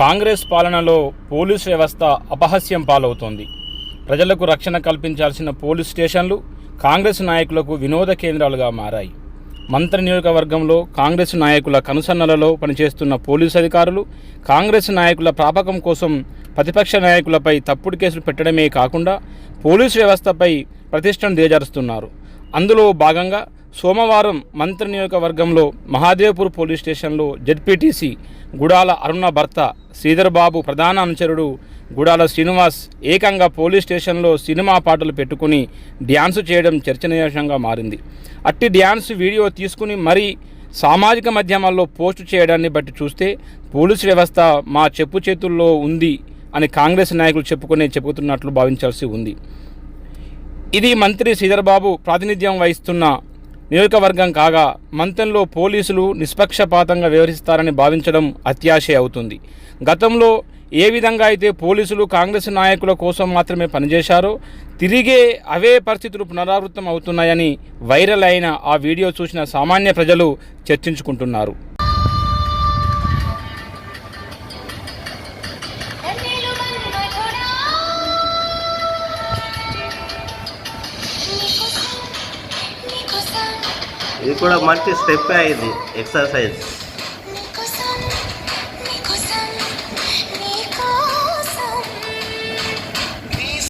కాంగ్రెస్ పాలనలో పోలీస్ వ్యవస్థ అపహాస్యం పాలవుతోంది. ప్రజలకు రక్షణ కల్పించాల్సిన పోలీస్ స్టేషన్లు కాంగ్రెస్ నాయకులకు వినోద కేంద్రాలుగా మారాయి. మంత్రి నియోజకవర్గంలో కాంగ్రెస్ నాయకుల కనుసన్నలలో పనిచేస్తున్న పోలీసు అధికారులు కాంగ్రెస్ నాయకుల ప్రాపకం కోసం ప్రతిపక్ష నాయకులపై తప్పుడు కేసులు పెట్టడమే కాకుండా పోలీసు వ్యవస్థపై ప్రతిష్టను దిగజారుస్తున్నారు. అందులో భాగంగా సోమవారం మంత్రి నియోజకవర్గంలో మహాదేవ్పూర్ పోలీస్ స్టేషన్లో జడ్పీటీసీ గుడాల అరుణ భర్త శ్రీధర్ బాబు ప్రధాన అనుచరుడు గుడాల శ్రీనివాస్ ఏకంగా పోలీస్ స్టేషన్లో సినిమా పాటలు పెట్టుకుని డ్యాన్స్ చేయడం చర్చనీయాంశంగా మారింది. అట్టి డ్యాన్స్ వీడియో తీసుకుని మరీ సామాజిక మాధ్యమాల్లో పోస్టు చేయడాన్ని బట్టి చూస్తే పోలీసు వ్యవస్థ మా చెప్పు చేతుల్లో ఉంది అని కాంగ్రెస్ నాయకులు చెప్పుకునే చెబుతున్నట్లు భావించాల్సి ఉంది. ఇది మంత్రి శ్రీధర్బాబు ప్రాతినిధ్యం వహిస్తున్న నియోజకవర్గం కాగా మంతంలో పోలీసులు నిష్పక్షపాతంగా వ్యవహరిస్తారని భావించడం అత్యాశే అవుతుంది. గతంలో ఏ విధంగా అయితే పోలీసులు కాంగ్రెస్ నాయకుల కోసం మాత్రమే పనిచేశారో తిరిగే అవే పరిస్థితులు పునరావృతం అవుతున్నాయని వైరల్ అయిన ఆ వీడియో చూసిన సామాన్య ప్రజలు చర్చించుకుంటున్నారు. ఇది కూడా మంచి స్టెప్ అయింది ఎక్సర్సైజ్